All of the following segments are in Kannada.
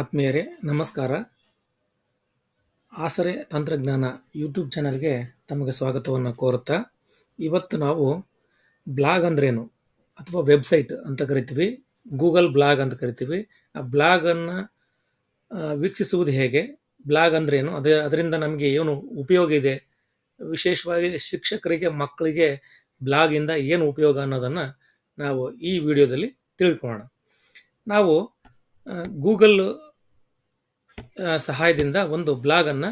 ಆತ್ಮೀಯರೇ, ನಮಸ್ಕಾರ. ಆಸರೆ ತಂತ್ರಜ್ಞಾನ ಯೂಟ್ಯೂಬ್ ಚಾನಲ್ಗೆ ತಮಗೆ ಸ್ವಾಗತವನ್ನು ಕೋರುತ್ತಾ, ಇವತ್ತು ನಾವು ಬ್ಲಾಗ್ ಅಂದ್ರೇನು ಅಥವಾ ವೆಬ್ಸೈಟ್ ಅಂತ ಕರಿತೀವಿ, ಗೂಗಲ್ ಬ್ಲಾಗ್ ಅಂತ ಕರಿತೀವಿ. ಆ ಬ್ಲಾಗನ್ನು ವೀಕ್ಷಿಸುವುದು ಹೇಗೆ, ಬ್ಲಾಗ್ ಅಂದ್ರೇನು, ಅದೇ, ಅದರಿಂದ ನಮಗೆ ಏನು ಉಪಯೋಗ ಇದೆ, ವಿಶೇಷವಾಗಿ ಶಿಕ್ಷಕರಿಗೆ, ಮಕ್ಕಳಿಗೆ ಬ್ಲಾಗಿಂದ ಏನು ಉಪಯೋಗ ಅನ್ನೋದನ್ನು ನಾವು ಈ ವಿಡಿಯೋದಲ್ಲಿ ತಿಳ್ಕೊಳ್ಳೋಣ. ನಾವು ಗೂಗಲ್ ಸಹಾಯದಿಂದ ಒಂದು ಬ್ಲಾಗನ್ನು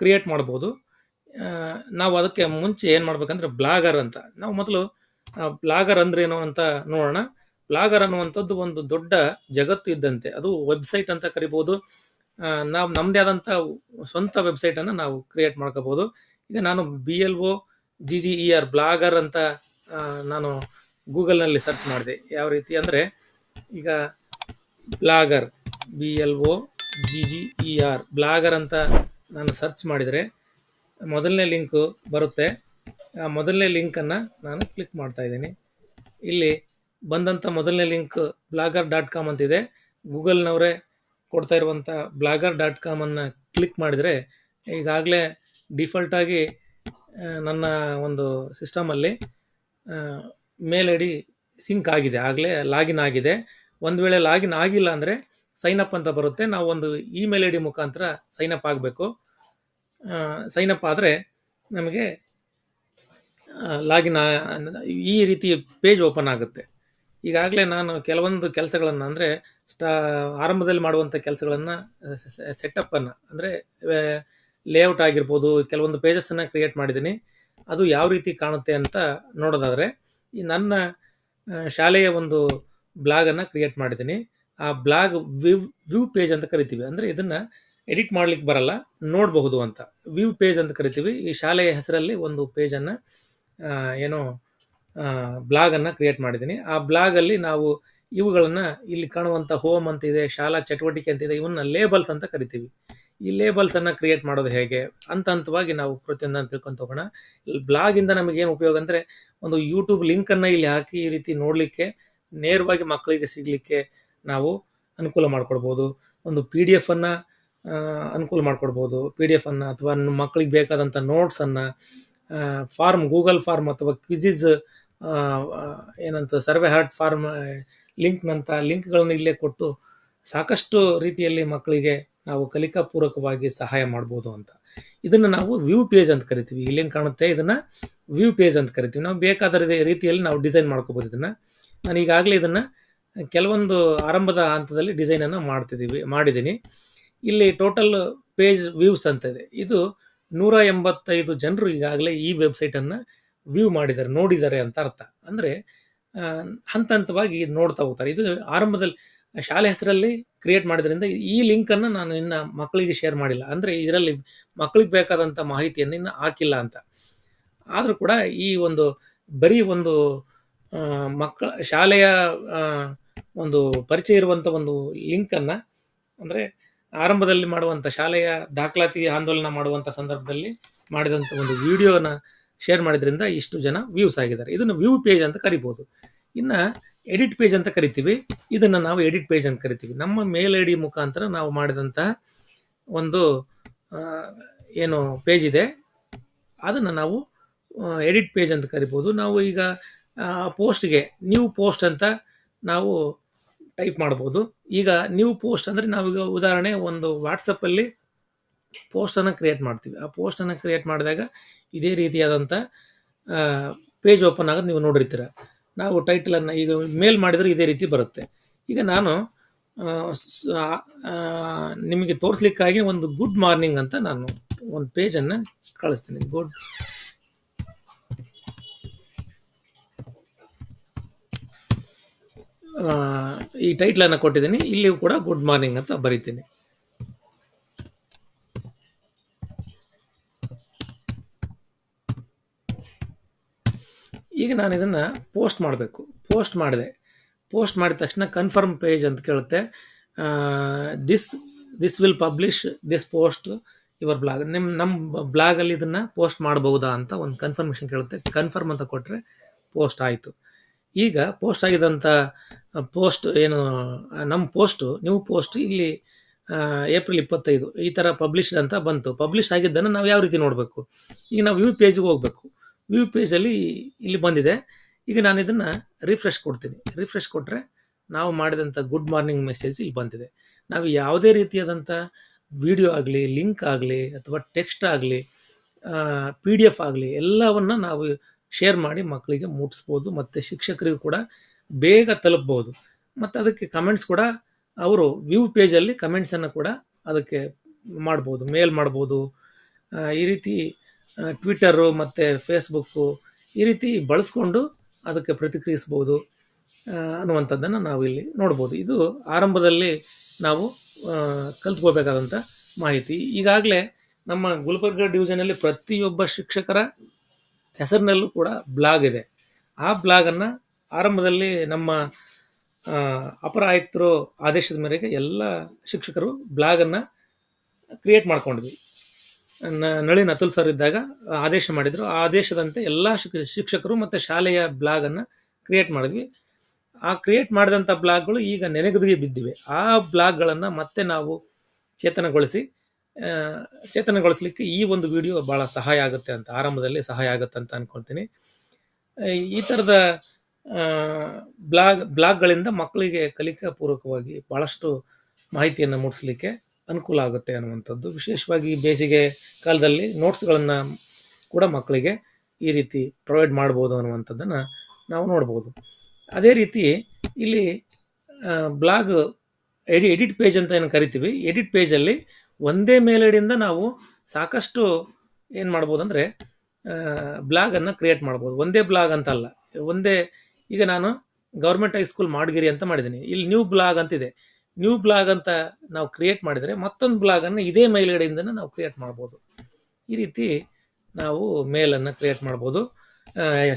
ಕ್ರಿಯೇಟ್ ಮಾಡ್ಬೋದು. ನಾವು ಅದಕ್ಕೆ ಮುಂಚೆ ಏನು ಮಾಡ್ಬೇಕಂದ್ರೆ ಬ್ಲಾಗರ್ ಅಂತ. ನಾವು ಮೊದಲು ಬ್ಲಾಗರ್ ಅಂದ್ರೇನು ಅಂತ ನೋಡೋಣ. ಬ್ಲಾಗರ್ ಅನ್ನುವಂಥದ್ದು ಒಂದು ದೊಡ್ಡ ಜಗತ್ತು ಇದ್ದಂತೆ. ಅದು ವೆಬ್ಸೈಟ್ ಅಂತ ಕರಿಬೋದು. ನಾವು ನಮ್ಮದೇ ಆದಂಥ ಸ್ವಂತ ವೆಬ್ಸೈಟನ್ನು ನಾವು ಕ್ರಿಯೇಟ್ ಮಾಡ್ಕೋಬೋದು. ಈಗ ನಾನು B L O G G E R blogger ಅಂತ ನಾನು ಗೂಗಲ್ನಲ್ಲಿ ಸರ್ಚ್ ಮಾಡಿದೆ. ಯಾವ ರೀತಿ ಅಂದರೆ, ಈಗ blogger B L O G G E R blogger ಅಂತ ನಾನು ಸರ್ಚ್ ಮಾಡಿದರೆ ಮೊದಲನೇ ಲಿಂಕು ಬರುತ್ತೆ. ಆ ಮೊದಲನೇ ಲಿಂಕನ್ನು ನಾನು ಕ್ಲಿಕ್ ಮಾಡ್ತಾ ಇದ್ದೀನಿ. ಇಲ್ಲಿ ಬಂದಂಥ ಮೊದಲನೇ ಲಿಂಕ್ ಬ್ಲಾಗರ್ ಡಾಟ್ ಕಾಮ್ ಅಂತಿದೆ. ಗೂಗಲ್ನವರೇ ಕೊಡ್ತಾ ಇರುವಂಥ ಬ್ಲಾಗರ್ ಡಾಟ್ ಕಾಮನ್ನು ಕ್ಲಿಕ್ ಮಾಡಿದರೆ ಈಗಾಗಲೇ ಡಿಫಾಲ್ಟಾಗಿ ನನ್ನ ಒಂದು ಸಿಸ್ಟಮಲ್ಲಿ ಮೇಲ್ ಐ ಡಿ ಸಿಂಕ್ ಆಗಿದೆ. ಆಗಲೇ ಲಾಗಿನ್ ಆಗಿದೆ. ಒಂದು ವೇಳೆ ಲಾಗಿನ್ ಆಗಿಲ್ಲ ಅಂದರೆ ಸೈನ್ ಅಪ್ ಅಂತ ಬರುತ್ತೆ. ನಾವು ಒಂದು ಇಮೇಲ್ ಐ ಡಿ ಮುಖಾಂತರ ಸೈನ್ ಅಪ್ ಆಗಬೇಕು. ಸೈನ್ ಅಪ್ ಆದರೆ ನಮಗೆ ಲಾಗಿನ್ ಈ ರೀತಿ ಪೇಜ್ ಓಪನ್ ಆಗುತ್ತೆ. ಈಗಾಗಲೇ ನಾನು ಕೆಲವೊಂದು ಕೆಲಸಗಳನ್ನು ಅಂದರೆ, ಸ್ಟಾ, ಆರಂಭದಲ್ಲಿ ಮಾಡುವಂಥ ಕೆಲಸಗಳನ್ನು ಸೆಟಪ್ಪನ್ನು ಅಂದರೆ ಲೇಔಟ್ ಆಗಿರ್ಬೋದು, ಕೆಲವೊಂದು ಪೇಜಸ್ಸನ್ನು ಕ್ರಿಯೇಟ್ ಮಾಡಿದ್ದೀನಿ. ಅದು ಯಾವ ರೀತಿ ಕಾಣುತ್ತೆ ಅಂತ ನೋಡೋದಾದರೆ, ಈ ನನ್ನ ಶಾಲೆಯ ಒಂದು ಬ್ಲಾಗನ್ನು ಕ್ರಿಯೇಟ್ ಮಾಡಿದ್ದೀನಿ. ಆ ಬ್ಲಾಗ್ ವ್ಯೂ ವ್ಯೂ ಪೇಜ್ ಅಂತ ಕರಿತೀವಿ. ಅಂದರೆ ಇದನ್ನು ಎಡಿಟ್ ಮಾಡ್ಲಿಕ್ಕೆ ಬರಲ್ಲ, ನೋಡಬಹುದು ಅಂತ. ವ್ಯೂ ಪೇಜ್ ಅಂತ ಕರಿತೀವಿ. ಈ ಶಾಲೆಯ ಹೆಸರಲ್ಲಿ ಒಂದು ಪೇಜನ್ನು ಏನೋ ಬ್ಲಾಗನ್ನು ಕ್ರಿಯೇಟ್ ಮಾಡಿದ್ದೀನಿ. ಆ ಬ್ಲಾಗಲ್ಲಿ ನಾವು ಇವುಗಳನ್ನು ಇಲ್ಲಿ ಕಾಣುವಂಥ ಹೋಮ್ ಅಂತ ಇದೆ, ಶಾಲಾ ಚಟುವಟಿಕೆ ಅಂತಿದೆ ಇವನ್ನ ಲೇಬಲ್ಸ್ ಅಂತ ಕರಿತೀವಿ. ಈ ಲೇಬಲ್ಸನ್ನು ಕ್ರಿಯೇಟ್ ಮಾಡೋದು ಹೇಗೆ? ಹಂತ ಹಂತವಾಗಿ ನಾವು ಪ್ರತಿಯೊಂದನ್ನು ತಿಳ್ಕೊಂತ ಹೋಗೋಣ ಬ್ಲಾಗಿಂದ ನಮಗೇನು ಉಪಯೋಗ ಅಂದರೆ, ಒಂದು ಯೂಟ್ಯೂಬ್ ಲಿಂಕನ್ನು ಇಲ್ಲಿ ಹಾಕಿ ಈ ರೀತಿ ನೋಡಲಿಕ್ಕೆ, ನೇರವಾಗಿ ಮಕ್ಕಳಿಗೆ ಸಿಗಲಿಕ್ಕೆ ನಾವು ಅನುಕೂಲ ಮಾಡಿಕೊಡ್ಬೋದು. ಒಂದು ಪಿ ಡಿ ಎಫನ್ನು ಅನುಕೂಲ ಮಾಡಿಕೊಡ್ಬೋದು. ಪಿ ಡಿ ಎಫನ್ನು ಅಥವಾ ನಿಮ್ಮ ಮಕ್ಕಳಿಗೆ ಬೇಕಾದಂಥ ನೋಟ್ಸನ್ನು ಫಾರ್ಮ್ ಗೂಗಲ್ ಫಾರ್ಮ್ ಅಥವಾ ಕ್ವಿಜಿಸ್ ಏನಂತ ಸರ್ವೆ ಹಾರ್ಟ್ ಫಾರ್ಮ್ ಲಿಂಕ್ನಂಥ ಲಿಂಕ್ಗಳನ್ನು ಇಲ್ಲೇ ಕೊಟ್ಟು ಸಾಕಷ್ಟು ರೀತಿಯಲ್ಲಿ ಮಕ್ಕಳಿಗೆ ನಾವು ಕಲಿಕಾ ಪೂರಕವಾಗಿ ಸಹಾಯ ಮಾಡ್ಬೋದು ಅಂತ. ಇದನ್ನು ನಾವು ವ್ಯೂ ಪೇಜ್ ಅಂತ ಕರಿತೀವಿ. ಇಲ್ಲೇನು ಕಾಣುತ್ತೆ? ಇದನ್ನು ವ್ಯೂ ಪೇಜ್ ಅಂತ ಕರಿತೀವಿ. ನಾವು ಬೇಕಾದ ರೀತಿಯಲ್ಲಿ ನಾವು ಡಿಸೈನ್ ಮಾಡ್ಕೋಬೋದು ಇದನ್ನು. ನಾನು ಈಗಾಗಲೇ ಇದನ್ನು ಕೆಲವೊಂದು ಆರಂಭದ ಹಂತದಲ್ಲಿ ಡಿಸೈನನ್ನು ಮಾಡ್ತಿದ್ದೀವಿ, ಮಾಡಿದ್ದೀನಿ. ಇಲ್ಲಿ ಟೋಟಲ್ ಪೇಜ್ ವ್ಯೂಸ್ ಅಂತ ಇದೆ. ಇದು ನೂರ ಎಂಬತ್ತೈದು ಜನರು ಈಗಾಗಲೇ ಈ ವೆಬ್ಸೈಟನ್ನು ವ್ಯೂ ಮಾಡಿದ್ದಾರೆ, ನೋಡಿದ್ದಾರೆ ಅಂತ ಅರ್ಥ. ಅಂದರೆ ಹಂತ ಹಂತವಾಗಿ ನೋಡ್ತಾ ಹೋಗ್ತಾರೆ. ಇದು ಆರಂಭದಲ್ಲಿ, ಶಾಲೆ ಹೆಸರಲ್ಲಿ ಕ್ರಿಯೇಟ್ ಮಾಡಿದ್ರಿಂದ ಈ ಲಿಂಕನ್ನು ನಾನು ಇನ್ನು ಮಕ್ಕಳಿಗೆ ಶೇರ್ ಮಾಡಿಲ್ಲ. ಅಂದರೆ ಇದರಲ್ಲಿ ಮಕ್ಕಳಿಗೆ ಬೇಕಾದಂಥ ಮಾಹಿತಿಯನ್ನು ಇನ್ನು ಹಾಕಿಲ್ಲ ಅಂತ. ಆದರೂ ಕೂಡ ಈ ಒಂದು, ಬರೀ ಒಂದು ಮಕ್ಕಳ ಶಾಲೆಯ ಒಂದು ಪರಿಚಯ ಇರುವಂಥ ಒಂದು ಲಿಂಕನ್ನು ಅಂದರೆ ಆರಂಭದಲ್ಲಿ ಮಾಡುವಂಥ ಶಾಲೆಯ ದಾಖಲಾತಿ ಆಂದೋಲನ ಮಾಡುವಂಥ ಸಂದರ್ಭದಲ್ಲಿ ಮಾಡಿದಂಥ ಒಂದು ವಿಡಿಯೋನ ಶೇರ್ ಮಾಡಿದ್ರಿಂದ ಇಷ್ಟು ಜನ ವ್ಯೂಸ್ ಆಗಿದ್ದಾರೆ. ಇದನ್ನು ವ್ಯೂ ಪೇಜ್ ಅಂತ ಕರಿಬೋದು. ಇನ್ನು ಎಡಿಟ್ ಪೇಜ್ ಅಂತ ಕರಿತೀವಿ. ಇದನ್ನು ನಾವು ಎಡಿಟ್ ಪೇಜ್ ಅಂತ ಕರಿತೀವಿ. ನಮ್ಮ ಮೇಲ್ ಐ ಡಿ ಮುಖಾಂತರ ನಾವು ಮಾಡಿದಂಥ ಒಂದು ಏನು ಪೇಜ್ ಇದೆ. ಅದನ್ನು ನಾವು ಎಡಿಟ್ ಪೇಜ್ ಅಂತ ಕರಿಬೋದು. ನಾವು ಈಗ ಪೋಸ್ಟ್ಗೆ ನ್ಯೂ ಪೋಸ್ಟ್ ಅಂತ ನಾವು ಟೈಪ್ ಮಾಡ್ಬೋದು. ಈಗ ನ್ಯೂ ಪೋಸ್ಟ್ ಅಂದರೆ ನಾವೀಗ ಉದಾಹರಣೆ ಒಂದು ವಾಟ್ಸಪ್ಪಲ್ಲಿ ಪೋಸ್ಟನ್ನು ಕ್ರಿಯೇಟ್ ಮಾಡ್ತೀವಿ. ಆ ಪೋಸ್ಟನ್ನು ಕ್ರಿಯೇಟ್ ಮಾಡಿದಾಗ ಇದೇ ರೀತಿಯಾದಂಥ ಪೇಜ್ ಓಪನ್ ಆಗೋದು ನೀವು ನೋಡಿರ್ತೀರ. ನಾವು ಟೈಟಲನ್ನು ಈಗ ಮೇಲ್ ಮಾಡಿದರೆ ಇದೇ ರೀತಿ ಬರುತ್ತೆ. ಈಗ ನಾನು ನಿಮಗೆ ತೋರಿಸ್ಲಿಕ್ಕಾಗಿ ಒಂದು ಗುಡ್ ಮಾರ್ನಿಂಗ್ ಅಂತ ನಾನು ಒಂದು ಪೇಜನ್ನು ಕಳಿಸ್ತೀನಿ. ಗುಡ್ ಈ ಟೈಟ್ಲನ್ನು ಕೊಟ್ಟಿದ್ದೀನಿ. ಇಲ್ಲಿಯೂ ಕೂಡ ಗುಡ್ ಮಾರ್ನಿಂಗ್ ಅಂತ ಬರಿತೀನಿ. ಈಗ ನಾನು ಇದನ್ನು ಪೋಸ್ಟ್ ಮಾಡಬೇಕು. ಪೋಸ್ಟ್ ಮಾಡಿದೆ. ಪೋಸ್ಟ್ ಮಾಡಿದ ತಕ್ಷಣ ಕನ್ಫರ್ಮ್ ಪೇಜ್ ಅಂತ ಕೇಳುತ್ತೆ. This this will publish this post your blog ನಿಮ್ಮ ನಮ್ಮ ಬ್ಲಾಗಲ್ಲಿ ಇದನ್ನು ಪೋಸ್ಟ್ ಮಾಡಬಹುದಾ ಅಂತ ಒಂದು ಕನ್ಫರ್ಮೇಷನ್ ಕೇಳುತ್ತೆ. ಕನ್ಫರ್ಮ್ ಅಂತ ಕೊಟ್ಟರೆ ಪೋಸ್ಟ್ ಆಯಿತು. ಈಗ ಪೋಸ್ಟ್ ಆಗಿದಂಥ ಪೋಸ್ಟ್ ಏನು ನಮ್ಮ ಪೋಸ್ಟು ನ್ಯೂ ಪೋಸ್ಟ್ ಇಲ್ಲಿ ಏಪ್ರಿಲ್ ಇಪ್ಪತ್ತೈದು ಈ ಥರ ಪಬ್ಲಿಷ್ಡ್ ಅಂತ ಬಂತು. ಪಬ್ಲಿಷ್ ಆಗಿದ್ದನ್ನು ನಾವು ಯಾವ ರೀತಿ ನೋಡಬೇಕು? ಈಗ ನಾವು ವ್ಯೂ ಪೇಜಿಗೆ ಹೋಗಬೇಕು. ವ್ಯೂ ಪೇಜಲ್ಲಿ ಇಲ್ಲಿ ಬಂದಿದೆ. ಈಗ ನಾನು ಇದನ್ನು ರಿಫ್ರೆಶ್ ಕೊಡ್ತೀನಿ. ರಿಫ್ರೆಶ್ ಕೊಟ್ಟರೆ ನಾವು ಮಾಡಿದಂಥ ಗುಡ್ ಮಾರ್ನಿಂಗ್ ಮೆಸೇಜ್ ಇಲ್ಲಿ ಬಂದಿದೆ. ನಾವು ಯಾವುದೇ ರೀತಿಯಾದಂಥ ವಿಡಿಯೋ ಆಗಲಿ ಲಿಂಕ್ ಆಗಲಿ, ಅಥವಾ ಟೆಕ್ಸ್ಟ್ ಆಗಲಿ ಪಿ ಡಿ ಎಫ್ ಆಗಲಿ, ಎಲ್ಲವನ್ನು ನಾವು ಶೇರ್ ಮಾಡಿ ಮಕ್ಕಳಿಗೆ ಮುಟ್ಟಿಸ್ಬೋದು ಮತ್ತು ಶಿಕ್ಷಕರಿಗೂ ಕೂಡ ಬೇಗ ತಲುಪ್ಬೋದು. ಮತ್ತು ಅದಕ್ಕೆ ಕಮೆಂಟ್ಸ್ ಕೂಡ ಅವರು ವ್ಯೂ ಪೇಜಲ್ಲಿ ಕಮೆಂಟ್ಸನ್ನು ಕೂಡ ಅದಕ್ಕೆ ಮಾಡ್ಬೋದು ಮೇಲ್ ಮಾಡ್ಬೋದು. ಈ ರೀತಿ ಟ್ವಿಟರು ಮತ್ತು ಫೇಸ್ಬುಕ್ಕು ಈ ರೀತಿ ಬಳಸ್ಕೊಂಡು ಅದಕ್ಕೆ ಪ್ರತಿಕ್ರಿಯಿಸ್ಬೋದು ಅನ್ನುವಂಥದ್ದನ್ನು ನಾವು ಇಲ್ಲಿ ನೋಡ್ಬೋದು. ಇದು ಆರಂಭದಲ್ಲಿ ನಾವು ಕಲ್ತ್ಕೋಬೇಕಾದಂಥ ಮಾಹಿತಿ. ಈಗಾಗಲೇ ನಮ್ಮ ಗುಲ್ಬರ್ಗ ಡಿವಿಷನಲ್ಲಿ ಪ್ರತಿಯೊಬ್ಬ ಶಿಕ್ಷಕರ ಹೆಸರಿನಲ್ಲೂ ಕೂಡ ಬ್ಲಾಗ್ ಇದೆ. ಆ ಬ್ಲಾಗನ್ನು ಆರಂಭದಲ್ಲಿ ನಮ್ಮ ಅಪರ ಆಯುಕ್ತರು ಆದೇಶದ ಮೇರೆಗೆ ಎಲ್ಲ ಶಿಕ್ಷಕರು ಬ್ಲಾಗನ್ನು ಕ್ರಿಯೇಟ್ ಮಾಡ್ಕೊಂಡ್ವಿ ನ- ನಳಿನ್ ಅತುಲ್ ಸರ್ ಇದ್ದಾಗ ಆದೇಶ ಮಾಡಿದರು. ಆ ಆದೇಶದಂತೆ ಎಲ್ಲ ಶಿಕ್ಷ ಶಿಕ್ಷಕರು ಮತ್ತು ಶಾಲೆಯ ಬ್ಲಾಗನ್ನು ಕ್ರಿಯೇಟ್ ಮಾಡಿದ್ವಿ. ಆ ಕ್ರಿಯೇಟ್ ಮಾಡಿದಂಥ ಬ್ಲಾಗ್ಗಳು ಈಗ ನೆನೆಗುದಿಗೆ ಬಿದ್ದಿವೆ. ಆ ಬ್ಲಾಗ್ಗಳನ್ನು ಮತ್ತೆ ನಾವು ಚೇತನಗೊಳಿಸಿ ಚೇತನಗೊಳಿಸಲಿಕ್ಕೆ ಈ ಒಂದು ವಿಡಿಯೋ ಭಾಳ ಸಹಾಯ ಆಗುತ್ತೆ ಅಂತ, ಆರಂಭದಲ್ಲಿ ಸಹಾಯ ಆಗುತ್ತೆ ಅಂತ ಅನ್ಕೊಳ್ತೀನಿ. ಈ ಥರದ ಬ್ಲಾಗ್, ಬ್ಲಾಗ್ಗಳಿಂದ ಮಕ್ಕಳಿಗೆ ಕಲಿಕಾ ಪೂರ್ವಕವಾಗಿ ಭಾಳಷ್ಟು ಮಾಹಿತಿಯನ್ನು ಮೂಡಿಸ್ಲಿಕ್ಕೆ ಅನುಕೂಲ ಆಗುತ್ತೆ ಅನ್ನುವಂಥದ್ದು. ವಿಶೇಷವಾಗಿ ಬೇಸಿಗೆ ಕಾಲದಲ್ಲಿ ನೋಟ್ಸ್ಗಳನ್ನು ಕೂಡ ಮಕ್ಕಳಿಗೆ ಈ ರೀತಿ ಪ್ರೊವೈಡ್ ಮಾಡ್ಬೋದು ಅನ್ನುವಂಥದ್ದನ್ನು ನಾವು ನೋಡ್ಬೋದು. ಅದೇ ರೀತಿ ಇಲ್ಲಿ ಬ್ಲಾಗ್ ಎಡಿ, ಎಡಿಟ್ ಪೇಜ್ ಅಂತ ಏನು ಕರಿತೀವಿ? ಎಡಿಟ್ ಪೇಜಲ್ಲಿ ಒಂದೇ ಮೇಲ್ಗಡೆಯಿಂದ ನಾವು ಸಾಕಷ್ಟು ಏನು ಮಾಡ್ಬೋದು ಅಂದರೆ ಬ್ಲಾಗನ್ನು ಕ್ರಿಯೇಟ್ ಮಾಡ್ಬೋದು. ಒಂದೇ ಬ್ಲಾಗ್ ಅಂತ ಅಲ್ಲ. ಒಂದೇ, ಈಗ ನಾನು ಗೌರ್ಮೆಂಟ್ ಹೈಸ್ಕೂಲ್ ಮಾಡಗಿರಿ ಅಂತ ಮಾಡಿದ್ದೀನಿ. ಇಲ್ಲಿ ನ್ಯೂ ಬ್ಲಾಗ್ ಅಂತಿದೆ ನ್ಯೂ ಬ್ಲಾಗ್ ಅಂತ ನಾವು ಕ್ರಿಯೇಟ್ ಮಾಡಿದರೆ ಮತ್ತೊಂದು ಬ್ಲಾಗನ್ನು ಇದೇ ಮೇಲ್ಗಡೆಯಿಂದನೇ ನಾವು ಕ್ರಿಯೇಟ್ ಮಾಡ್ಬೋದು. ಈ ರೀತಿ ನಾವು ಮೇಲನ್ನು ಕ್ರಿಯೇಟ್ ಮಾಡ್ಬೋದು.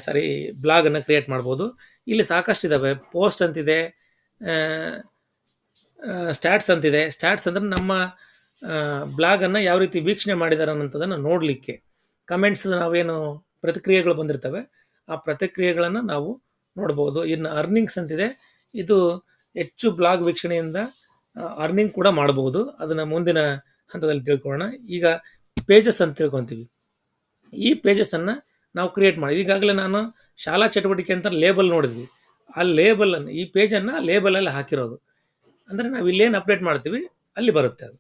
ಸಾರಿ ಬ್ಲಾಗನ್ನು ಕ್ರಿಯೇಟ್ ಮಾಡ್ಬೋದು. ಇಲ್ಲಿ ಸಾಕಷ್ಟು ಇದ್ದಾವೆ ಪೋಸ್ಟ್ ಅಂತಿದೆ. ಸ್ಟ್ಯಾಟ್ಸ್ ಅಂತಿದೆ. ಸ್ಟ್ಯಾಟ್ಸ್ ಅಂದರೆ ನಮ್ಮ ಬ್ಲಾಗನ್ನು ಯಾವ ರೀತಿ ವೀಕ್ಷಣೆ ಮಾಡಿದ್ದಾರೆ ಅನ್ನೋಂಥದ್ದನ್ನು ನೋಡಲಿಕ್ಕೆ ಕಮೆಂಟ್ಸ್ ನಾವೇನು ಪ್ರತಿಕ್ರಿಯೆಗಳು ಬಂದಿರ್ತವೆ, ಆ ಪ್ರತಿಕ್ರಿಯೆಗಳನ್ನು ನಾವು ನೋಡ್ಬೋದು. ಇನ್ನು ಅರ್ನಿಂಗ್ಸ್ ಅಂತಿದೆ. ಇದು ಹೆಚ್ಚು ಬ್ಲಾಗ್ ವೀಕ್ಷಣೆಯಿಂದ ಅರ್ನಿಂಗ್ ಕೂಡ ಮಾಡ್ಬೋದು. ಅದನ್ನು ಮುಂದಿನ ಹಂತದಲ್ಲಿ ತಿಳ್ಕೊಳ್ಳೋಣ. ಈಗ ಪೇಜಸ್ ಅಂತ ತಿಳ್ಕೊತೀವಿ. ಈ ಪೇಜಸನ್ನು ನಾವು ಕ್ರಿಯೇಟ್ ಮಾಡಿ, ಈಗಾಗಲೇ ನಾನು ಶಾಲಾ ಚಟುವಟಿಕೆ ಅಂತ ಲೇಬಲ್ ನೋಡಿದ್ವಿ. ಆ ಲೇಬಲನ್ನು ಈ ಪೇಜನ್ನು ಲೇಬಲಲ್ಲಿ ಹಾಕಿರೋದು. ಅಂದರೆ ನಾವು ಇಲ್ಲೇನು ಅಪ್ಡೇಟ್ ಮಾಡ್ತೀವಿ, ಅಲ್ಲಿ ಬರುತ್ತೆ ಅದು.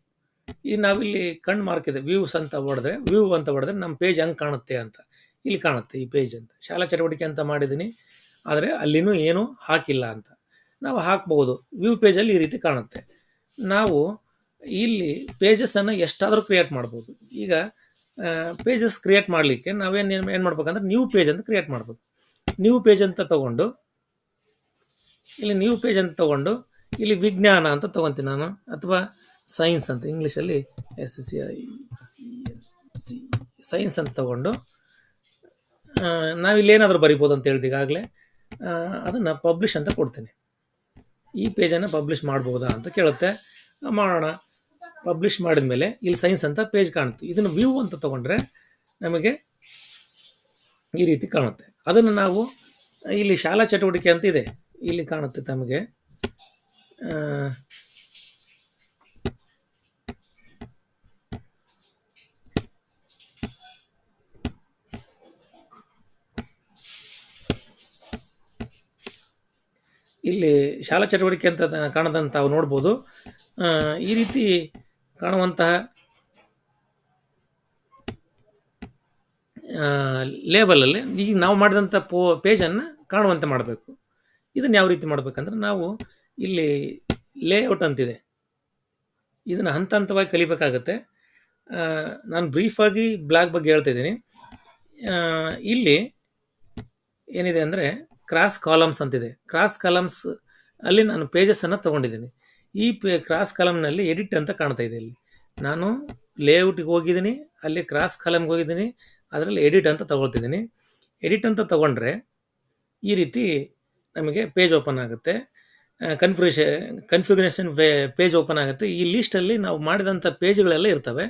ಈಗ ನಾವಿಲ್ಲಿ ಕಣ್ಣು ಮಾರ್ಕಿದೆ ವ್ಯೂಸ್ ಅಂತ ಹೊಡೆದ್ರೆ ವ್ಯೂ ಅಂತ ಹೊಡೆದ್ರೆ ನಮ್ಮ ಪೇಜ್ ಹಂಗೆ ಕಾಣುತ್ತೆ ಅಂತ. ಇಲ್ಲಿ ಕಾಣುತ್ತೆ ಈ ಪೇಜ್ ಅಂತ. ಶಾಲಾ ಚಟುವಟಿಕೆ ಅಂತ ಮಾಡಿದ್ದೀನಿ ಆದರೆ ಅಲ್ಲಿನೂ ಏನೂ ಹಾಕಿಲ್ಲ ಅಂತ. ನಾವು ಹಾಕ್ಬೋದು ವ್ಯೂ ಪೇಜಲ್ಲಿ ಈ ರೀತಿ ಕಾಣುತ್ತೆ. ನಾವು ಇಲ್ಲಿ ಪೇಜಸನ್ನು ಎಷ್ಟಾದರೂ ಕ್ರಿಯೇಟ್ ಮಾಡ್ಬೋದು. ಈಗ ಪೇಜಸ್ ಕ್ರಿಯೇಟ್ ಮಾಡಲಿಕ್ಕೆ ನಾವೇನು, ಏನು ಮಾಡ್ಬೇಕಂದ್ರೆ ನ್ಯೂ ಪೇಜ್ ಅಂತ ಕ್ರಿಯೇಟ್ ಮಾಡ್ಬೋದು. ನ್ಯೂ ಪೇಜ್ ಅಂತ ತಗೊಂಡು, ಇಲ್ಲಿ ನ್ಯೂ ಪೇಜ್ ಅಂತ ತಗೊಂಡು, ಇಲ್ಲಿ ವಿಜ್ಞಾನ ಅಂತ ತಗೊತೀನಿ ನಾನು. ಅಥವಾ ಸೈನ್ಸ್ ಅಂತ ಇಂಗ್ಲೀಷಲ್ಲಿ S C I C science ಅಂತ ತಗೊಂಡು ನಾವಿಲ್ಲಿ ಏನಾದರೂ ಬರಿಬೋದು ಅಂತ ಹೇಳಿದ ಈಗಾಗಲೇ. ಅದನ್ನು ಪಬ್ಲಿಷ್ ಅಂತ ಕೊಡ್ತೀನಿ. ಈ ಪೇಜನ್ನು ಪಬ್ಲಿಷ್ ಮಾಡ್ಬೋದಾ ಅಂತ ಕೇಳುತ್ತೆ. ಮಾಡೋಣ. ಪಬ್ಲಿಷ್ ಮಾಡಿದ ಮೇಲೆ ಇಲ್ಲಿ ಸೈನ್ಸ್ ಅಂತ ಪೇಜ್ ಕಾಣುತ್ತೆ. ಇದನ್ನು ವ್ಯೂ ಅಂತ ತಗೊಂಡ್ರೆ ನಮಗೆ ಈ ರೀತಿ ಕಾಣುತ್ತೆ. ಅದನ್ನು ನಾವು ಇಲ್ಲಿ ಶಾಲಾ ಚಟುವಟಿಕೆ ಅಂತ ಇದೆ. ಇಲ್ಲಿ ಕಾಣುತ್ತೆ ತಮಗೆ. ಇಲ್ಲಿ ಶಾಲಾ ಚಟುವಟಿಕೆ ಅಂತ ಕಾಣದಂತ ನೋಡ್ಬೋದು. ಈ ರೀತಿ ಕಾಣುವಂತಹ ಲೇಬಲಲ್ಲಿ ಈಗ ನಾವು ಮಾಡಿದಂಥ ಪೋ ಪೇಜನ್ನು ಕಾಣುವಂತೆ ಮಾಡಬೇಕು. ಇದನ್ನು ಯಾವ ರೀತಿ ಮಾಡಬೇಕಂದ್ರೆ ನಾವು ಇಲ್ಲಿ ಲೇಔಟ್ ಅಂತಿದೆ. ಇದನ್ನು ಹಂತ ಹಂತವಾಗಿ ಕಲಿಬೇಕಾಗತ್ತೆ ನಾನು ಬ್ರೀಫಾಗಿ ಬ್ಲಾಗ್ ಬಗ್ಗೆ ಹೇಳ್ತಾ ಇದ್ದೀನಿ. ಇಲ್ಲಿ ಏನಿದೆ ಅಂದರೆ ಕ್ರಾಸ್ ಕಾಲಮ್ಸ್ ಅಂತಿದೆ. ಕ್ರಾಸ್ ಕಾಲಮ್ಸ್ ಅಲ್ಲಿ ನಾನು ಪೇಜಸನ್ನು ತೊಗೊಂಡಿದ್ದೀನಿ. ಈ ಪೇ ಕ್ರಾಸ್ ಕಾಲಮ್ನಲ್ಲಿ ಎಡಿಟ್ ಅಂತ ಕಾಣ್ತಾ ಇದೆ ಇಲ್ಲಿ. ನಾನು ಲೇಔಟಿಗೆ ಹೋಗಿದ್ದೀನಿ, ಅಲ್ಲಿ ಕ್ರಾಸ್ ಕಾಲಮ್ಗೆ ಹೋಗಿದ್ದೀನಿ, ಅದರಲ್ಲಿ ಎಡಿಟ್ ಅಂತ ತಗೊಳ್ತಿದ್ದೀನಿ. ಎಡಿಟ್ ಅಂತ ತೊಗೊಂಡ್ರೆ ಈ ರೀತಿ ನಮಗೆ ಪೇಜ್ ಓಪನ್ ಆಗುತ್ತೆ. ಕನ್ಫ್ಯೂಷನ್ ಕನ್ಫಿಗರೇಷನ್ ಪೇಜ್ ಓಪನ್ ಆಗುತ್ತೆ. ಈ ಲೀಸ್ಟಲ್ಲಿ ನಾವು ಮಾಡಿದಂಥ ಪೇಜ್ಗಳೆಲ್ಲ ಇರ್ತವೆ.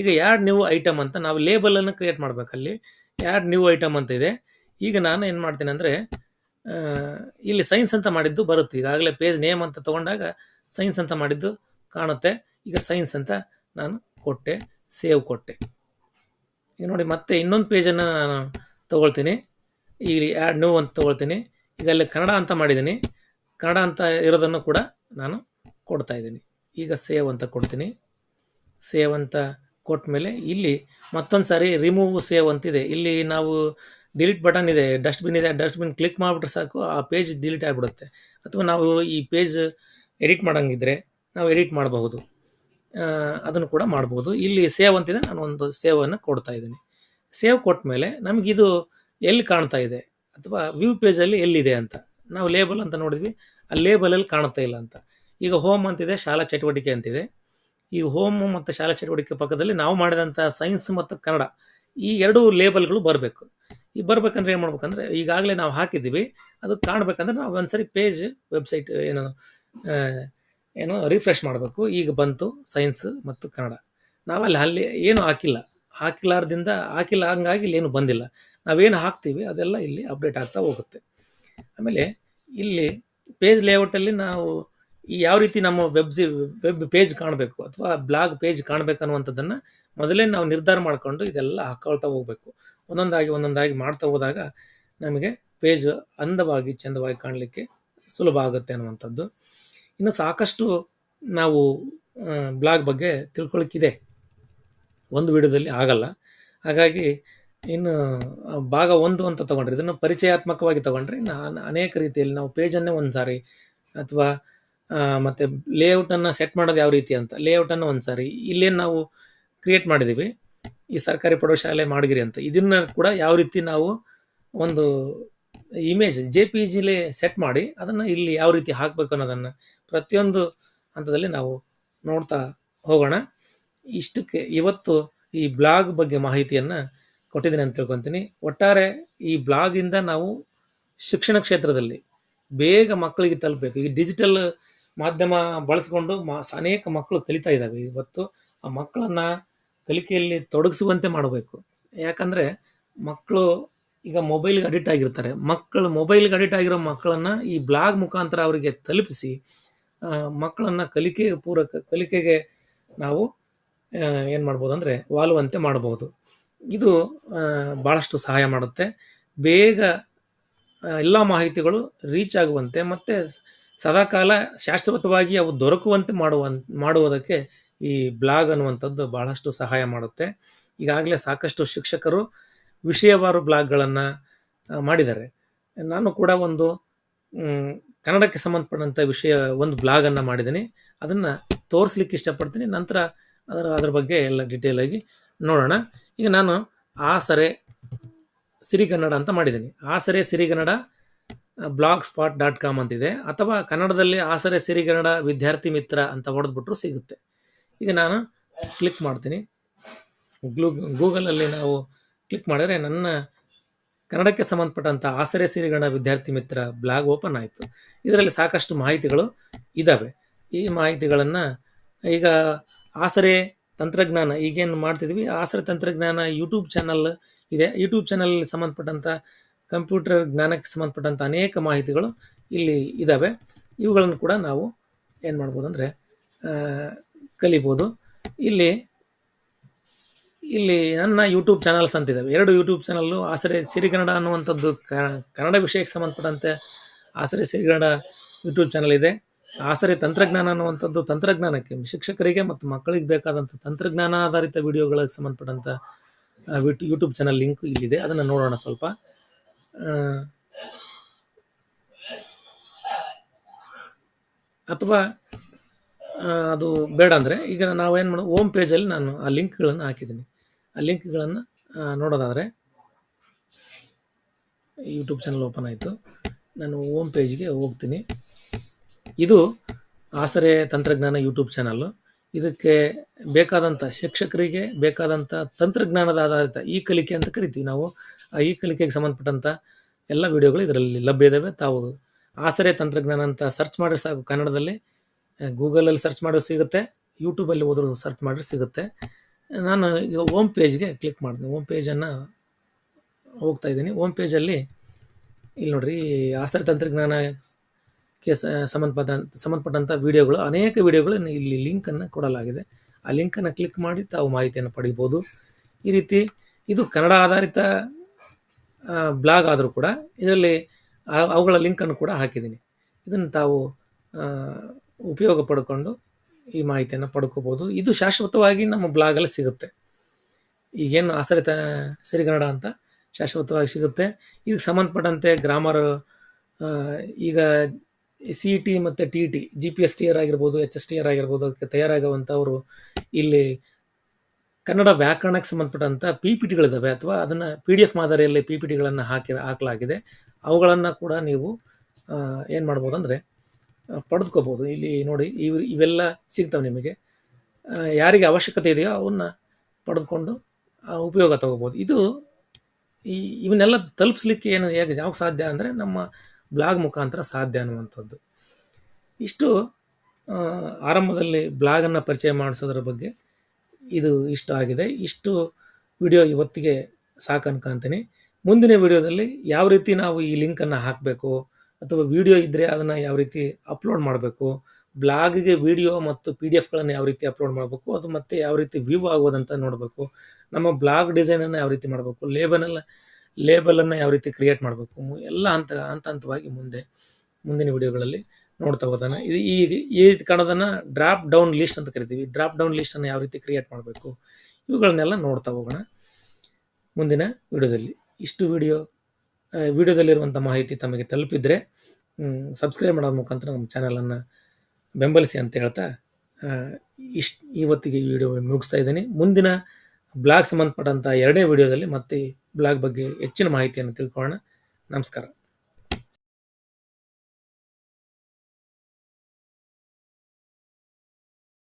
ಈಗ ಯಾರ್ಡ್ ನ್ಯೂ ಐಟಮ್ ಅಂತ ನಾವು ಲೇಬಲನ್ನು ಕ್ರಿಯೇಟ್ ಮಾಡಬೇಕಲ್ಲಿ. ಎರಡು ನ್ಯೂ ಐಟಮ್ ಅಂತ ಇದೆ. ಈಗ ನಾನು ಏನು ಮಾಡ್ತೀನಿ ಅಂದರೆ ಇಲ್ಲಿ ಸೈನ್ಸ್ ಅಂತ ಮಾಡಿದ್ದು ಬರುತ್ತೆ. ಈಗಾಗಲೇ ಪೇಜ್ ನೇಮ್ ಅಂತ ತಗೊಂಡಾಗ ಸೈನ್ಸ್ ಅಂತ ಮಾಡಿದ್ದು ಕಾಣುತ್ತೆ. ಈಗ ಸೈನ್ಸ್ ಅಂತ ನಾನು ಕೊಟ್ಟೆ ಸೇವ್ ಕೊಟ್ಟೆ. ಈಗ ನೋಡಿ, ಮತ್ತೆ ಇನ್ನೊಂದು ಪೇಜನ್ನು ನಾನು ತೊಗೊಳ್ತೀನಿ. ಇಲ್ಲಿ ಆ್ಯಡ್ ನ್ಯೂ ಅಂತ ತೊಗೊಳ್ತೀನಿ. ಈಗ ಅಲ್ಲಿ ಕನ್ನಡ ಅಂತ ಮಾಡಿದ್ದೀನಿ. ಕನ್ನಡ ಅಂತ ಇರೋದನ್ನು ಕೂಡ ನಾನು ಕೊಡ್ತಾ ಇದ್ದೀನಿ. ಈಗ ಸೇವ್ ಅಂತ ಕೊಡ್ತೀನಿ. ಸೇವ್ ಅಂತ ಕೊಟ್ಟ ಮೇಲೆ ಇಲ್ಲಿ ಮತ್ತೊಂದು ಸಾರಿ ರಿಮೂವ್ ಸೇವ್ ಅಂತಿದೆ. ಇಲ್ಲಿ ನಾವು ಡಿಲೀಟ್ ಬಟನ್ ಇದೆ, ಡಸ್ಟ್ಬಿನ್ ಇದೆ ಡಸ್ಟ್ಬಿನ್ ಕ್ಲಿಕ್ ಮಾಡಿಬಿಟ್ರೆ ಸಾಕು, ಆ ಪೇಜ್ ಡಿಲೀಟ್ ಆಗಿಬಿಡುತ್ತೆ. ಅಥವಾ ನಾವು ಈ ಪೇಜ್ ಎಡಿಟ್ ಮಾಡೋಂಗಿದ್ರೆ ನಾವು ಎಡಿಟ್ ಮಾಡಬಹುದು. ಅದನ್ನು ಕೂಡ ಮಾಡ್ಬೋದು ಇಲ್ಲಿ ಸೇವ್ ಅಂತಿದೆ, ನಾನು ಒಂದು ಸೇವನ್ನು ಕೊಡ್ತಾ ಇದ್ದೀನಿ. ಸೇವ್ ಕೊಟ್ಟ ಮೇಲೆ ನಮಗಿದು ಎಲ್ಲಿ ಕಾಣ್ತಾ ಇದೆ, ಅಥವಾ ವ್ಯೂ ಪೇಜಲ್ಲಿ ಎಲ್ಲಿದೆ ಅಂತ. ನಾವು ಲೇಬಲ್ ಅಂತ ನೋಡಿದ್ವಿ, ಆ ಲೇಬಲಲ್ಲಿ ಕಾಣ್ತಾ ಇಲ್ಲ ಅಂತ. ಈಗ ಹೋಮ್ ಅಂತಿದೆ, ಶಾಲಾ ಚಟುವಟಿಕೆ ಅಂತಿದೆ. ಈ ಹೋಮ್ ಮತ್ತು ಶಾಲಾ ಚಟುವಟಿಕೆ ಪಕ್ಕದಲ್ಲಿ ನಾವು ಮಾಡಿದಂಥ ಸೈನ್ಸ್ ಮತ್ತು ಕನ್ನಡ, ಈ ಎರಡು ಲೇಬಲ್ಗಳು ಬರಬೇಕು. ಈ ಬರ್ಬೇಕಂದ್ರೆ ಏನು ಮಾಡ್ಬೇಕಂದ್ರೆ, ಈಗಾಗಲೇ ನಾವು ಹಾಕಿದ್ದೀವಿ. ಅದು ಕಾಣಬೇಕಂದ್ರೆ ನಾವು ಒಂದ್ಸರಿ ಪೇಜ್ ವೆಬ್ಸೈಟ್ ಏನು ಏನೋ ರಿಫ್ರೆಶ್ ಮಾಡಬೇಕು. ಈಗ ಬಂತು ಸೈನ್ಸ್ ಮತ್ತು ಕನ್ನಡ. ನಾವಲ್ಲಿ ಅಲ್ಲಿ ಏನು ಹಾಕಿಲ್ಲ. ಹಾಕಿಲಾರ್ದಿಂದ, ಹಾಕಿಲ್ಲ ಹಂಗಾಗಿ ಇಲ್ಲಿ ಏನು ಬಂದಿಲ್ಲ. ನಾವೇನು ಹಾಕ್ತೀವಿ, ಅದೆಲ್ಲ ಇಲ್ಲಿ ಅಪ್ಡೇಟ್ ಆಗ್ತಾ ಹೋಗುತ್ತೆ. ಆಮೇಲೆ ಇಲ್ಲಿ ಪೇಜ್ ಲೇಔಟಲ್ಲಿ ನಾವು ಈ ಯಾವ ರೀತಿ ನಮ್ಮ ವೆಬ್ಸಿ ವೆಬ್ ಪೇಜ್ ಕಾಣಬೇಕು ಅಥವಾ ಬ್ಲಾಗ್ ಪೇಜ್ ಕಾಣಬೇಕು ಅನ್ನುವಂಥದ್ದನ್ನು ಮೊದಲೇ ನಾವು ನಿರ್ಧಾರ ಮಾಡಿಕೊಂಡು ಇದೆಲ್ಲ ಹಾಕೊಳ್ತಾ ಹೋಗಬೇಕು. ಒಂದೊಂದಾಗಿ ಒಂದೊಂದಾಗಿ ಮಾಡ್ತಾ ಹೋದಾಗ ನಮಗೆ ಪೇಜ್ ಅಂದವಾಗಿ, ಚೆಂದವಾಗಿ ಕಾಣಲಿಕ್ಕೆ ಸುಲಭ ಆಗುತ್ತೆ ಅನ್ನುವಂಥದ್ದು. ಇನ್ನು ಸಾಕಷ್ಟು ನಾವು ಬ್ಲಾಗ್ ಬಗ್ಗೆ ತಿಳ್ಕೊಳಕ್ಕಿದೆ ಒಂದು ವಿಡಿಯೋದಲ್ಲಿ ಆಗಲ್ಲ. ಹಾಗಾಗಿ ಇನ್ನು ಭಾಗ ಒಂದು ಅಂತ ತಗೊಂಡ್ರೆ, ಇದನ್ನು ಪರಿಚಯಾತ್ಮಕವಾಗಿ ತಗೊಂಡ್ರೆ ಇನ್ನು ಅನೇಕ ರೀತಿಯಲ್ಲಿ ನಾವು ಪೇಜನ್ನೇ ಒಂದು ಸಾರಿ ಅಥವಾ ಮತ್ತು ಲೇಔಟನ್ನು ಸೆಟ್ ಮಾಡೋದು ಯಾವ ರೀತಿ ಅಂತ ಲೇಔಟನ್ನು ಒಂದು ಸಾರಿ ಇಲ್ಲೇನು ನಾವು ಕ್ರಿಯೇಟ್ ಮಾಡಿದ್ದೀವಿ ಈ ಸರ್ಕಾರಿ ಪ್ರೌಢಶಾಲೆ ಮಾಡಗಿರಿ ಅಂತ. ಇದನ್ನ ಕೂಡ ಯಾವ ರೀತಿ ನಾವು ಒಂದು ಇಮೇಜ್ ಜೆ ಪಿ ಜಿಲಿ ಸೆಟ್ ಮಾಡಿ ಅದನ್ನು ಇಲ್ಲಿ ಯಾವ ರೀತಿ ಹಾಕಬೇಕು ಅನ್ನೋದನ್ನು ಪ್ರತಿಯೊಂದು ಹಂತದಲ್ಲಿ ನಾವು ನೋಡ್ತಾ ಹೋಗೋಣ. ಇಷ್ಟಕ್ಕೆ ಇವತ್ತು ಈ ಬ್ಲಾಗ್ ಬಗ್ಗೆ ಮಾಹಿತಿಯನ್ನು ಕೊಟ್ಟಿದ್ದೀನಿ ಅಂತ ತಿಳ್ಕೊತೀನಿ. ಒಟ್ಟಾರೆ ಈ ಬ್ಲಾಗಿಂದ ನಾವು ಶಿಕ್ಷಣ ಕ್ಷೇತ್ರದಲ್ಲಿ ಬೇಗ ಮಕ್ಕಳಿಗೆ ತಲುಪಬೇಕು. ಈ ಡಿಜಿಟಲ್ ಮಾಧ್ಯಮ ಬಳಸ್ಕೊಂಡು ಮಾ ಅನೇಕ ಮಕ್ಕಳು ಕಲಿತಾ ಇದ್ದಾವೆ ಇವತ್ತು. ಆ ಮಕ್ಕಳನ್ನು ಕಲಿಕೆಯಲ್ಲಿ ತೊಡಗಿಸುವಂತೆ ಮಾಡಬೇಕು. ಯಾಕಂದರೆ ಮಕ್ಕಳು ಈಗ ಮೊಬೈಲ್ಗೆ ಅಡಿಕ್ಟ್ ಆಗಿರ್ತಾರೆ. ಮಕ್ಕಳು ಮೊಬೈಲ್ಗೆ ಅಡಿಕ್ಟ್ ಆಗಿರೋ ಮಕ್ಕಳನ್ನು ಈ ಬ್ಲಾಗ್ ಮುಖಾಂತರ ಅವರಿಗೆ ತಲುಪಿಸಿ ಮಕ್ಕಳನ್ನು ಕಲಿಕೆ ಪೂರಕ, ಕಲಿಕೆಗೆ ನಾವು ಏನು ಮಾಡ್ಬೋದು ಅಂದರೆ ವಾಲುವಂತೆ ಮಾಡಬಹುದು. ಇದು ಭಾಳಷ್ಟು ಸಹಾಯ ಮಾಡುತ್ತೆ. ಬೇಗ ಎಲ್ಲ ಮಾಹಿತಿಗಳು ರೀಚ್ ಆಗುವಂತೆ ಮತ್ತು ಸದಾಕಾಲ ಶಾಶ್ವತವಾಗಿ ಅವು ದೊರಕುವಂತೆ ಮಾಡುವ, ಮಾಡುವುದಕ್ಕೆ ಈ ಬ್ಲಾಗ್ ಅನ್ನುವಂಥದ್ದು ಬಹಳಷ್ಟು ಸಹಾಯ ಮಾಡುತ್ತೆ. ಈಗಾಗಲೇ ಸಾಕಷ್ಟು ಶಿಕ್ಷಕರು ವಿಷಯವಾರು ಬ್ಲಾಗ್ಗಳನ್ನು ಮಾಡಿದ್ದಾರೆ. ನಾನು ಕೂಡ ಒಂದು ಕನ್ನಡಕ್ಕೆ ಸಂಬಂಧಪಟ್ಟಂಥ ವಿಷಯ, ಒಂದು ಬ್ಲಾಗನ್ನು ಮಾಡಿದ್ದೀನಿ. ಅದನ್ನು ತೋರಿಸ್ಲಿಕ್ಕೆ ಇಷ್ಟಪಡ್ತೀನಿ. ನಂತರ ಅದರ, ಅದ್ರ ಬಗ್ಗೆ ಎಲ್ಲ ಡೀಟೇಲ್ ಆಗಿ ನೋಡೋಣ. ಈಗ ನಾನು ಆಸರೆ ಸಿರಿಗನ್ನಡ ಅಂತ ಮಾಡಿದ್ದೀನಿ. Asare Sirigannada blogspot dot com ಅಂತಿದೆ. ಅಥವಾ ಕನ್ನಡದಲ್ಲಿ ಆಸರೆ ಸಿರಿಗನ್ನಡ ವಿದ್ಯಾರ್ಥಿ ಮಿತ್ರ ಅಂತ ಹೊಡೆದ್ಬಿಟ್ರು ಸಿಗುತ್ತೆ. ಈಗ ನಾನು ಕ್ಲಿಕ್ ಮಾಡ್ತೀನಿ. ಗ್ಲೂ ಗೂಗಲಲ್ಲಿ ನಾವು ಕ್ಲಿಕ್ ಮಾಡಿದ್ರೆ ನನ್ನ ಕನ್ನಡಕ್ಕೆ ಸಂಬಂಧಪಟ್ಟಂಥ ಆಸರೆ ಸಿರಿಗಣ ವಿದ್ಯಾರ್ಥಿ ಮಿತ್ರ ಬ್ಲಾಗ್ ಓಪನ್ ಆಯಿತು. ಇದರಲ್ಲಿ ಸಾಕಷ್ಟು ಮಾಹಿತಿಗಳು ಇದ್ದಾವೆ ಈ ಮಾಹಿತಿಗಳನ್ನು ಈಗ ಆಸರೆ ತಂತ್ರಜ್ಞಾನ, ಈಗೇನು ಮಾಡ್ತಿದ್ವಿ? ಆಸರೆ ತಂತ್ರಜ್ಞಾನ ಯೂಟ್ಯೂಬ್ ಚಾನಲ್ ಇದೆ. ಯೂಟ್ಯೂಬ್ ಚಾನಲ್ ಸಂಬಂಧಪಟ್ಟಂಥ ಕಂಪ್ಯೂಟರ್ ಜ್ಞಾನಕ್ಕೆ ಸಂಬಂಧಪಟ್ಟಂಥ ಅನೇಕ ಮಾಹಿತಿಗಳು ಇಲ್ಲಿ ಇದ್ದಾವೆ ಇವುಗಳನ್ನು ಕೂಡ ನಾವು ಏನು ಮಾಡ್ಬೋದು ಅಂದರೆ ಕಲಿಬೋದು. ಇಲ್ಲಿ ಇಲ್ಲಿ ನನ್ನ ಯೂಟ್ಯೂಬ್ ಚಾನಲ್ಸ್ ಅಂತಿದ್ದಾವೆ ಎರಡು ಯೂಟ್ಯೂಬ್ ಚಾನಲ್ಲು ಆಸರೆ ಸಿರಿಗನ್ನಡ ಅನ್ನುವಂಥದ್ದು ಕನ್ನಡ ವಿಷಯಕ್ಕೆ ಸಂಬಂಧಪಟ್ಟಂತೆ ಆಸರೆ ಸಿರಿಗನ್ನಡ ಯೂಟ್ಯೂಬ್ ಚಾನಲ್ ಇದೆ. ಆಸರೆ ತಂತ್ರಜ್ಞಾನ ಅನ್ನುವಂಥದ್ದು ತಂತ್ರಜ್ಞಾನಕ್ಕೆ, ಶಿಕ್ಷಕರಿಗೆ ಮತ್ತು ಮಕ್ಕಳಿಗೆ ಬೇಕಾದಂಥ ತಂತ್ರಜ್ಞಾನ ಆಧಾರಿತ ವಿಡಿಯೋಗಳಿಗೆ ಸಂಬಂಧಪಟ್ಟಂಥ ಯೂಟ್ಯೂಬ್ ಚಾನಲ್ ಲಿಂಕ್ ಇಲ್ಲಿದೆ. ಅದನ್ನು ನೋಡೋಣ ಸ್ವಲ್ಪ. ಅಥವಾ ಅದು ಬೇಡ ಅಂದರೆ ಈಗ ನಾವೇನು ಮಾಡೋ ಓಮ್ ಪೇಜಲ್ಲಿ ನಾನು ಆ ಲಿಂಕ್ಗಳನ್ನು ಹಾಕಿದ್ದೀನಿ. ಆ ಲಿಂಕ್ಗಳನ್ನು ನೋಡೋದಾದರೆ ಯೂಟ್ಯೂಬ್ ಚಾನಲ್ ಓಪನ್ ಆಯಿತು. ನಾನು ಓಮ್ ಪೇಜ್ಗೆ ಹೋಗ್ತೀನಿ. ಇದು ಆಸರೆ ತಂತ್ರಜ್ಞಾನ ಯೂಟ್ಯೂಬ್ ಚಾನಲ್ಲು ಇದಕ್ಕೆ ಬೇಕಾದಂಥ ಶಿಕ್ಷಕರಿಗೆ ಬೇಕಾದಂಥ ತಂತ್ರಜ್ಞಾನದ ಆಧಾರಿತ ಈ ಕಲಿಕೆ ಅಂತ ಕರಿತೀವಿ ನಾವು. ಆ ಈ ಕಲಿಕೆಗೆ ಸಂಬಂಧಪಟ್ಟಂಥ ಎಲ್ಲ ವಿಡಿಯೋಗಳು ಇದರಲ್ಲಿ ಲಭ್ಯ ಇದ್ದಾವೆ ತಾವು ಆಸರೆ ತಂತ್ರಜ್ಞಾನ ಅಂತ ಸರ್ಚ್ ಮಾಡಿದ್ರೆ ಸಾಕು ಕನ್ನಡದಲ್ಲಿ. ಗೂಗಲಲ್ಲಿ ಸರ್ಚ್ ಮಾಡೋ ಸಿಗುತ್ತೆ, ಯೂಟ್ಯೂಬಲ್ಲಿ ಹೋದರೂ ಸರ್ಚ್ ಮಾಡಿದ್ರೆ ಸಿಗುತ್ತೆ. ನಾನು ಈಗ ಓಮ್ ಪೇಜ್ಗೆ ಕ್ಲಿಕ್ ಮಾಡ್ತೀನಿ ಓಮ್ ಪೇಜನ್ನು ಹೋಗ್ತಾ ಇದ್ದೀನಿ. ಓಮ್ ಪೇಜಲ್ಲಿ ಇಲ್ಲಿ ನೋಡ್ರಿ ಆಸರ ತಂತ್ರಜ್ಞಾನಕ್ಕೆ ಸ ಸಂಬಂಧಪಟ್ಟ ಸಂಬಂಧಪಟ್ಟಂಥ ವಿಡಿಯೋಗಳು, ಅನೇಕ ವಿಡಿಯೋಗಳು ಇಲ್ಲಿ ಲಿಂಕನ್ನು ಕೊಡಲಾಗಿದೆ. ಆ ಲಿಂಕನ್ನು ಕ್ಲಿಕ್ ಮಾಡಿ ತಾವು ಮಾಹಿತಿಯನ್ನು ಪಡಿಬೋದು. ಈ ರೀತಿ ಇದು ಕನ್ನಡ ಆಧಾರಿತ ಬ್ಲಾಗ್ ಆದರೂ ಕೂಡ ಇದರಲ್ಲಿ ಅವುಗಳ ಲಿಂಕನ್ನು ಕೂಡ ಹಾಕಿದ್ದೀನಿ. ಇದನ್ನು ತಾವು ಉಪಯೋಗ ಪಡ್ಕೊಂಡು ಈ ಮಾಹಿತಿಯನ್ನು ಪಡ್ಕೋಬೋದು. ಇದು ಶಾಶ್ವತವಾಗಿ ನಮ್ಮ ಬ್ಲಾಗಲ್ಲಿ ಸಿಗುತ್ತೆ. ಈಗೇನು ಆಸರಿತ ಸಿರಿಗನ್ನಡ ಅಂತ ಶಾಶ್ವತವಾಗಿ ಸಿಗುತ್ತೆ. ಇದಕ್ಕೆ ಸಂಬಂಧಪಟ್ಟಂತೆ ಗ್ರಾಮರ್ ಈಗ ಸಿ ಟಿ ಮತ್ತು T T G P S T R ಆಗಿರ್ಬೋದು ಎಚ್ ಎಸ್ ಟಿ ಆರ್ ಆಗಿರ್ಬೋದು, ಅದಕ್ಕೆ ತಯಾರಾಗುವಂಥವರು ಇಲ್ಲಿ ಕನ್ನಡ ವ್ಯಾಕರಣಕ್ಕೆ ಸಂಬಂಧಪಟ್ಟಂಥ ಪಿ ಪಿ ಟಿಗಳಿದ್ದಾವೆ ಅಥವಾ ಅದನ್ನು ಪಿ ಡಿ ಎಫ್ ಮಾದರಿಯಲ್ಲಿ ಪಿ ಪಿ ಟಿಗಳನ್ನು ಹಾಕಿ, ಹಾಕಲಾಗಿದೆ. ಅವುಗಳನ್ನು ಕೂಡ ನೀವು ಏನು ಮಾಡ್ಬೋದು ಅಂದರೆ ಪಡೆದುಕೋಬೋದು ಇಲ್ಲಿ ನೋಡಿ ಇವು ಇವೆಲ್ಲ ಸಿಗ್ತವೆ ನಿಮಗೆ. ಯಾರಿಗೆ ಅವಶ್ಯಕತೆ ಇದೆಯೋ ಅವನ್ನ ಪಡೆದುಕೊಂಡು ಉಪಯೋಗ ತಗೋಬೋದು ಇದು ಈ, ಇವನ್ನೆಲ್ಲ ತಲುಪಿಸ್ಲಿಕ್ಕೆ ಏನು ಹೇಗೆ ಯಾವಾಗ ಸಾಧ್ಯ ಅಂದರೆ ನಮ್ಮ ಬ್ಲಾಗ್ ಮುಖಾಂತರ ಸಾಧ್ಯ ಅನ್ನುವಂಥದ್ದು. ಇಷ್ಟು ಆರಂಭದಲ್ಲಿ ಬ್ಲಾಗನ್ನು ಪರಿಚಯ ಮಾಡಿಸೋದ್ರ ಬಗ್ಗೆ ಇದು ಇಷ್ಟ ಆಗಿದೆ. ಇಷ್ಟು ವಿಡಿಯೋ ಇವತ್ತಿಗೆ ಸಾಕು ಅನ್ಕೊಂತೀನಿ ಮುಂದಿನ ವಿಡಿಯೋದಲ್ಲಿ ಯಾವ ರೀತಿ ನಾವು ಈ ಲಿಂಕನ್ನು ಹಾಕಬೇಕು ಅಥವಾ ವಿಡಿಯೋ ಇದ್ದರೆ ಅದನ್ನು ಯಾವ ರೀತಿ ಅಪ್ಲೋಡ್ ಮಾಡಬೇಕು, ಬ್ಲಾಗ್ಗೆ ವಿಡಿಯೋ ಮತ್ತು ಪಿ ಡಿ ಎಫ್ಗಳನ್ನು ಯಾವ ರೀತಿ ಅಪ್ಲೋಡ್ ಮಾಡಬೇಕು, ಅದು ಮತ್ತೆ ಯಾವ ರೀತಿ ವ್ಯೂ ಆಗೋದಂತ ನೋಡಬೇಕು, ನಮ್ಮ ಬ್ಲಾಗ್ ಡಿಸೈನನ್ನು ಯಾವ ರೀತಿ ಮಾಡಬೇಕು ಲೇಬಲನ್ನು ಲೇಬಲನ್ನು ಯಾವ ರೀತಿ ಕ್ರಿಯೇಟ್ ಮಾಡಬೇಕು ಎಲ್ಲ ಹಂತ ಹಂತ ಹಂತವಾಗಿ ಮುಂದೆ, ಮುಂದಿನ ವಿಡಿಯೋಗಳಲ್ಲಿ ನೋಡ್ತಾ ಹೋದಾನ ಇದು ಈ ಈ ಕಾಣೋದನ್ನು ಡ್ರಾಪ್ ಡೌನ್ ಲಿಸ್ಟ್ ಅಂತ ಕರಿತೀವಿ. ಡ್ರಾಪ್ ಡೌನ್ ಲಿಸ್ಟನ್ನು ಯಾವ ರೀತಿ ಕ್ರಿಯೇಟ್ ಮಾಡಬೇಕು, ಇವುಗಳನ್ನೆಲ್ಲ ನೋಡ್ತಾ ಹೋಗೋಣ ಮುಂದಿನ ವಿಡಿಯೋದಲ್ಲಿ. ಇಷ್ಟು ವಿಡಿಯೋ ವಿಡಿಯೋದಲ್ಲಿರುವಂಥ ಮಾಹಿತಿ ತಮಗೆ ತಲುಪಿದರೆ ಸಬ್ಸ್ಕ್ರೈಬ್ ಮಾಡೋ ಮುಖಾಂತರ ನಮ್ಮ ಚಾನಲನ್ನು ಬೆಂಬಲಿಸಿ ಅಂತ ಹೇಳ್ತಾ ಇಷ್ಟು ಇವತ್ತಿಗೆ ವಿಡಿಯೋ ಮುಗಿಸ್ತಾ ಇದ್ದೀನಿ. ಮುಂದಿನ ಬ್ಲಾಗ್ ಸಂಬಂಧಪಟ್ಟಂಥ ಎರಡನೇ ವಿಡಿಯೋದಲ್ಲಿ ಮತ್ತೆ ಬ್ಲಾಗ್ ಬಗ್ಗೆ ಹೆಚ್ಚಿನ ಮಾಹಿತಿಯನ್ನು ತಿಳ್ಕೊಳ್ಳೋಣ. ನಮಸ್ಕಾರ.